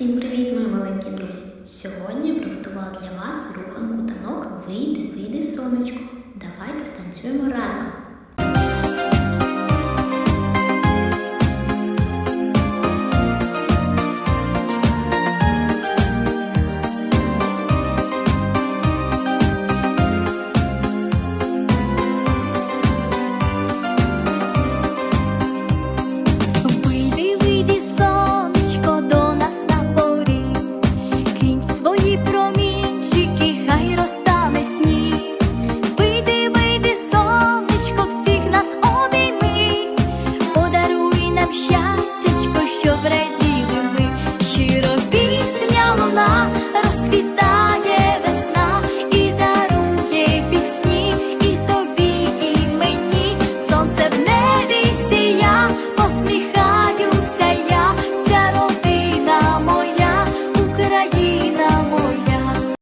Всім привіт, мої маленькі друзі! Сьогодні я приготувала для вас руханку танок Вийди, вийди, сонечко. Давайте станцюємо разом.